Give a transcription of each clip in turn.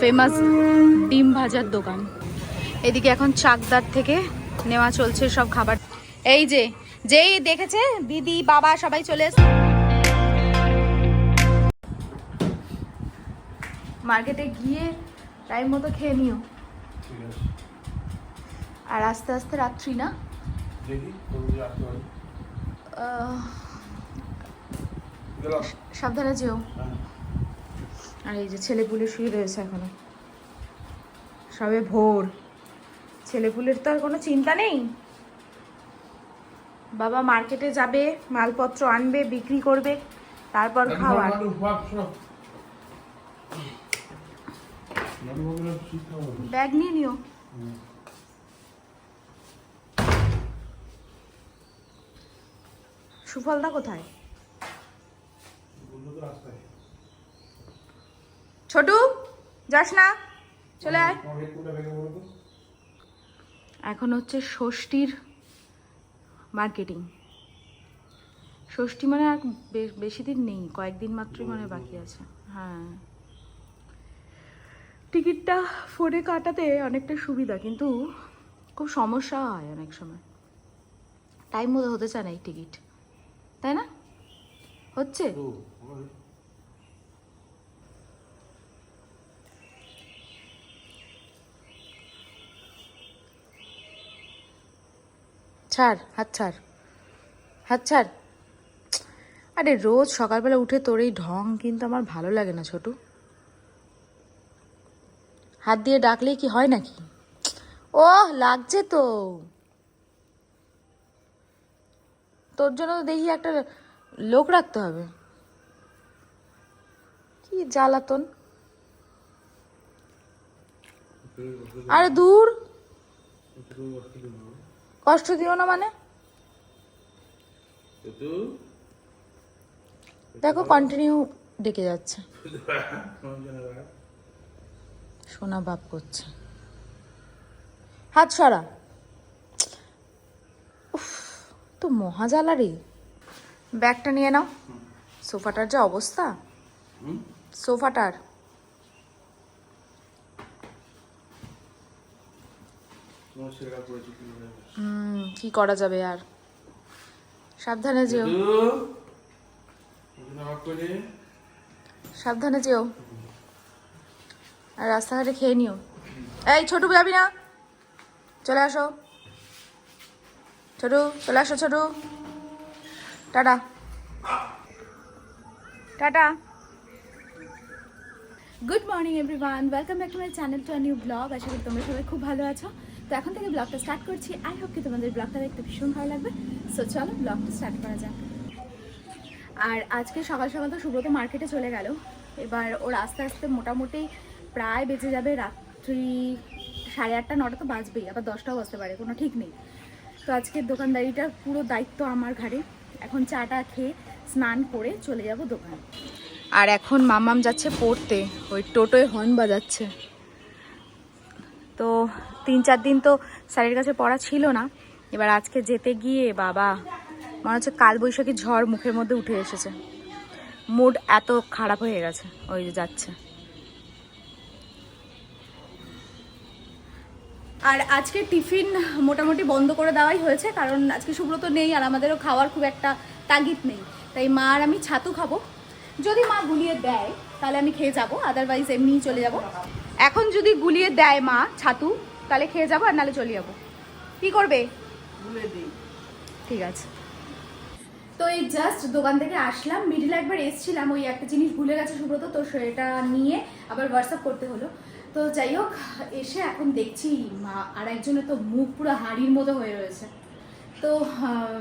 Famous ডিম ভাজার দোকান। এদিকে এখন চাকদার থেকে নেওয়া চলছে সব খাবার। এই যে যেই দেখেছে দিদি বাবা সবাই চলে এসে মার্কেটে গিয়ে টাইম মতো খেয়ে নিও। আর আস্তে আস্তে রাত্রি না? সাবধানে যেও। হ্যাঁ। আর এই যে ছেলেপুলে শুয়ে রয়েছে এখনও। সবে ভোর। ছেলেপুলের তো আর কোনো চিন্তা নেই। বাবা মার্কেটে যাবে মালপত্র আনবে বিক্রি করবে তারপর খাওয়ার। ব্যাগ নিয়ে নিও। সুফলদা কোথায়? ছোটু, যাস না, চলে আয়। এখন হচ্ছে ষষ্ঠীর মার্কেটিং ষষ্ঠী মানে আর বেশি দিন নেই, কয়েকদিন মাত্রই মানে বাকি আছে। হ্যাঁ। টিকিটটা ফোনে কাটাতে অনেকটা সুবিধা, কিন্তু খুব সমস্যা হয় অনেক সময়। টাইম মতো হতে চায় না এই টিকিট। তাই না? হচ্ছে? ছাড় হাত ছাড় হাত ছাড় আরে রোজ সকালবেলা উঠে তোর এই ঢং কিন্তু আমার ভালো লাগে না ছোটু। হাত দিয়ে ডাকলেই কি হয় নাকি? ও লাগছে তো। তোর জন্য তো দেখি একটা লোক রাখতে হবে। কি জ্বালাতন। আরে দূর। কষ্ট দিও না মানে? দেখো কন্টিনিউ ডেকে যাচ্ছে। সোনা বাপ করছে। হাত সরা। উফ, তো মহাজালারি ব্যাগটা নিয়ে নাও। সোফাটার যা অবস্থা। সোফাটার তোমার ছেলেরা পড়েছে কি করে হুম কি করা যাবে আর? সাবধানে যেও। সাবধানে যেও। আর রাস্তাঘাটে খেয়ে নিও। এই ছোটু যাবি না? চলে আসো। ছোটু চলে আসো Chhotu. Tata. Tata. Good morning everyone welcome back to my channel to new blog আশা করি তোমরা সবাই খুব ভালো আছো। তো এখন থেকে ব্লগটা স্টার্ট করছি। আই হোপ কি তোমাদের ব্লগটা দেখতে ভীষণ ভালো লাগবে। সো চলো ব্লগটা স্টার্ট করা যাক। আর আজকে সকাল সকাল তো সুব্রত মার্কেটে চলে গেল। এবার ওর আস্তে আস্তে মোটামুটি প্রায় বেঁচে যাবে রাত্রি সাড়ে আটটা, নটা তো বাজবেই, আবার দশটাও বাজতে পারে, কোনো ঠিক নেই। তো আজকের দোকানদারিটার পুরো দায়িত্ব আমার ঘাড়ে। এখন চাটা খেয়ে স্নান করে চলে যাব দোকান। আর এখন মামাম যাচ্ছে পড়তে। ওই টোটোয় হর্ন বাজাচ্ছে। তো তিন চার দিন তো স্যারের কাছে পড়া ছিল না। এবার আজকে যেতে গিয়ে বাবা, মনে হচ্ছে কালবৈশাখী ঝড় মুখের মধ্যে উঠে এসেছে। মুড এত খারাপ হয়ে গেছে, ওই যে যাচ্ছে। আর আজকে টিফিন মোটামুটি বন্ধ করে দেওয়াই হয়েছে, কারণ আজকে সুব্রত নেই আর আমাদেরও খাওয়ার খুব একটা তাগিদ নেই। তাই মা আর আমি ছাতু খাব। যদি মা গুলিয়ে দেয় তাহলে আমি খেয়ে যাব আদারওয়াইজ এমনিই চলে যাব। এখন যদি গুলিয়ে দেয় মা ছাতু তাহলে খেয়ে যাব আর নাহলে চলে যাব। কি করবে? ঠিক আছে। তো এই জাস্ট দোকান থেকে আসলাম মিডিলে একবার এসছিলাম ওই একটা জিনিস ভুলে গেছে সুব্রত তো সেটা নিয়ে আবার হোয়াটসঅ্যাপ করতে হলো। তো যাই হোক এসে এখন দেখছি মা আর একজনের তো মুখ পুরো হাড়ির মতো হয়ে রয়েছে। তো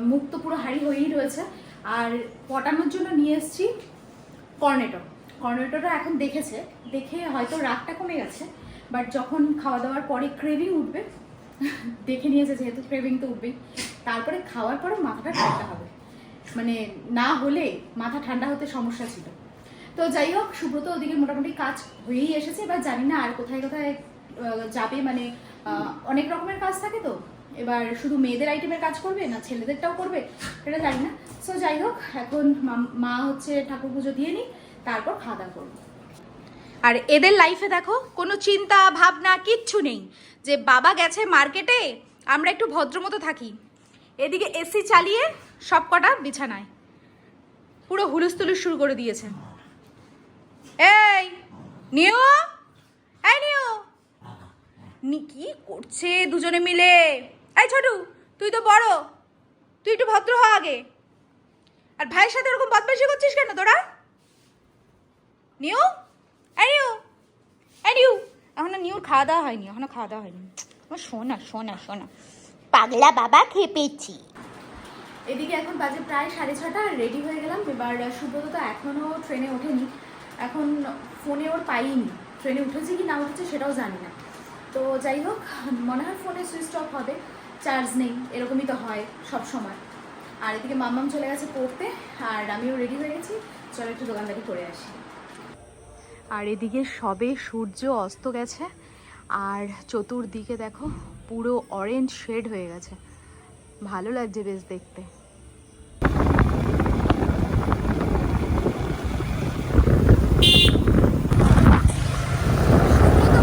মুখ তো পুরো হাড়ি হয়েই রয়েছে। আর পটানোর জন্য নিয়ে এসেছি কর্নেটো। কর্নেটোটা এখন দেখেছে। দেখে হয়তো রাগটা কমে গেছে বাট যখন খাওয়া দাওয়ার পরে ক্রেভিং উঠবে, দেখে নিয়েছে যেহেতু ক্রেভিং তো উঠবেই, তারপরে খাওয়ার পরে মাথাটা ঠান্ডা হবে। মানে না হলে মাথা ঠান্ডা হতে সমস্যা ছিল। তো যাই হোক, সুব্রত ওদিকে মোটামুটি কাজ হয়েই এসেছে, এবার জানি না আর কোথায় কোথায় যাবে মানে অনেক রকমের কাজ থাকে তো এবার শুধু মেয়েদের আইটেমের কাজ করবে না ছেলেদেরটাও করবে? সেটা জানি না। সো যাই হোক, এখন মা- হচ্ছে ঠাকুর পুজো দিয়ে নিই তারপর খাওয়া দাওয়া করব। আর এদের লাইফে দেখো, কোনো চিন্তা, ভাবনা, কিচ্ছু নেই। যে বাবা গেছে মার্কেটে আমরা একটু ভদ্রমতো থাকি। এদিকে এসি চালিয়ে সব কটা বিছানায়। পুরো হুলুস তুলুস শুরু করে দিয়েছে। এই, নিও! এই, নিও! নি, কি করছে দুজনে মিলে? এই ছোটু তুই তো বড়। তুই একটু ভদ্র হ আগে। আর ভাইয়ের সাথে ওরকম বদমাইশি করছিস কেন তোরা? নিউ? এই নিউ। এখনও নিউর খাওয়া দাওয়া হয়নি এখনও খাওয়া দাওয়া হয়নি। আমার শোনা শোনা শোনা। পাগলা বাবা খেপেছি। এদিকে এখন বাজে প্রায় সাড়ে ছটা আর রেডি হয়ে গেলাম। এবার সুব্রত তো এখনও ট্রেনে ওঠেনি। এখন ফোনে ওর পাইনি। ট্রেনে উঠেছে কি না উঠেছে সেটাও জানি না। তো যাই হোক মনে হয় ফোনে সুইচ অফ হবে। চার্জ নেই, এরকমই তো হয় সব সময়। আর এদিকে মাম্মাম চলে গেছে পড়তে, আর আমিও রেডি হয়ে গেছি। চলো একটু দোকানদারি করে আসি। আর এদিকে সবে সূর্য অস্ত গেছে, আর চতুর্দিকে দেখো পুরো অরেঞ্জ শেড হয়ে গেছে। ভালো লাগছে বেশ দেখতে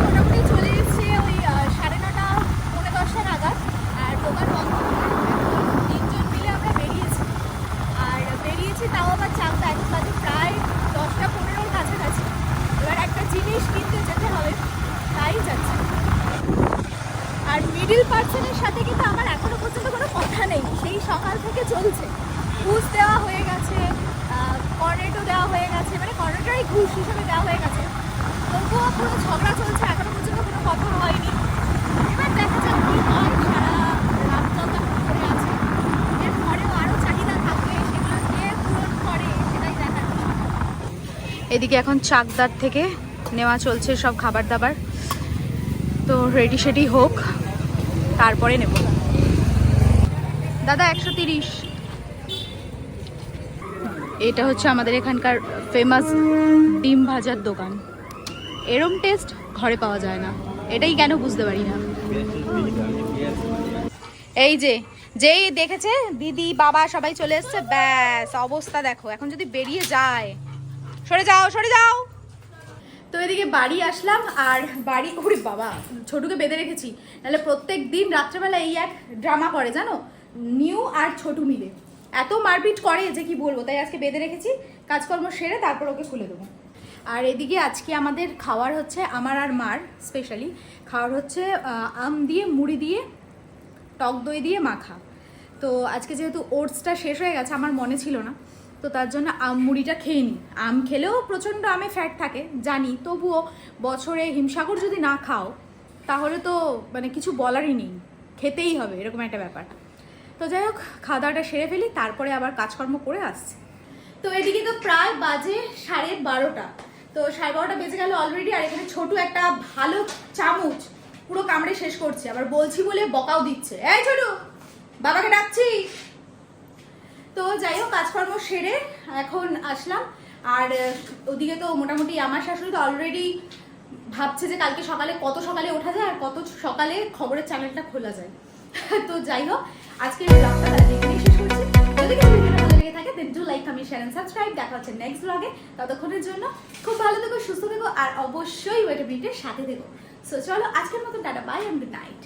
মোটামুটি চলে এসছে ওই সাড়ে নটা পৌনে দশটা নাগাদ আর দোকান বন্ধ এখন তিনজন মিলে আমরা বেরিয়েছি আর বেরিয়েছি তাও আবার চাকদা এখন বাজে প্রায় দশটা পনেরোর কাছাকাছি এবার একটা জিনিস কিনতে যেতে হবে তাই যাচ্ছে আর মিডিল পার্সনের সাথে কিন্তু আমার এখনও পর্যন্ত কোনো কথা নেই সেই সকাল থেকে চলছে ঘুষ দেওয়া হয়ে গেছে কর্নেটো দেওয়া হয়ে গেছে মানে কর্নেটোই ঘুষ হিসেবে দেওয়া হয়ে গেছে। তবুও কোনো ঝগড়া চলছে, এখনও পর্যন্ত কোনো কথা হয়নি। এবার দেখা যাক কি হয় সারা রাত ধরে আছে এর পরেও আরও চাহিদা থাকবে, সেগুলো কে পূরণ করে সেটাই দেখার এদিকে এখন চাকদার থেকে নেওয়া চলছে সব খাবার দাবার তো রেডি সেডি হোক, তারপরে নেব। দাদা, একশো তিরিশ। এটা হচ্ছে আমাদের এখানকার ফেমাস ডিম ভাজার দোকান। এরম টেস্ট ঘরে পাওয়া যায় না। এটাই কেন বুঝতে পারি না। এই যে, যেই দেখেছে, দিদি, বাবা সবাই চলে এসছে, ব্যাস, অবস্থা দেখো। এখন যদি বেরিয়ে যায়, সরে যাও সরে যাও। তো এদিকে বাড়ি আসলাম, আর বাড়ি, ওরে বাবা, ছোটুকে বেঁধে রেখেছি। নাহলে প্রত্যেক দিন রাত্রেবেলা এই এক ড্রামা করে, জানো? নিউ আর ছোটু মিলে। এত মারপিট করে যে কি বলব? তাই আজকে বেঁধে রেখেছি, কাজকর্ম সেরে তারপর ওকে খুলে দেবো। আর এদিকে আজকে আমাদের খাওয়ার হচ্ছে আমার আর মার স্পেশালি খাওয়ার হচ্ছে আম দিয়ে, মুড়ি দিয়ে, টক দই দিয়ে মাখা। তো আজকে যেহেতু ওটসটা শেষ হয়ে গেছে, আমার মনে ছিল না, তো তার জন্য আম মুড়িটা খেয়ে নিই। আম খেলেও প্রচণ্ড আমে ফ্যাট থাকে, জানি, তবুও বছরে হিমসাগর যদি না খাও, তাহলে তো মানে কিছু বলারই নেই, খেতেই হবে, এরকম একটা ব্যাপার। তো যাই হোক খাওয়া দাওয়াটা সেরে ফেলি, তারপরে আবার কাজকর্ম করে আসছি। তো এদিকে তো প্রায় বাজে সাড়ে বারোটা। তো সাড়ে বারোটা বেজে গেল অলরেডি আর এখানে ছোট একটা ভালো চামচ পুরো কামড়ে শেষ করছে। আবার বলছি বলে বকাও দিচ্ছে। এই ছোট, বাবাকে ডাকছি। তো যাই হোক, কাজকর্ম সেরে এখন আসলাম। আর ওদিকে তো মোটামুটি আমার শাশুড়ি তো অলরেডি ভাবছে যে কালকে সকালে কত সকালে ওঠা যায় আর কত সকালে খবরের চ্যানেলটা খোলা যায়। তো যাই হোক আজকের ব্লগটা তাহলে এখানেই শেষ করছি। যদি কিছু ভিডিওটা ভালো লেগে থাকে দেন ডু লাইক আমি শেয়ার এন্ড সাবস্ক্রাইব দেখা হচ্ছে নেক্সট ব্লগে ততক্ষণের জন্য খুব ভালো থেকো, সুস্থ থেকো, আর অবশ্যই ওয়েটা বিটের সাথে থেকো। সো চলো আজকের মতো, tata bye and good night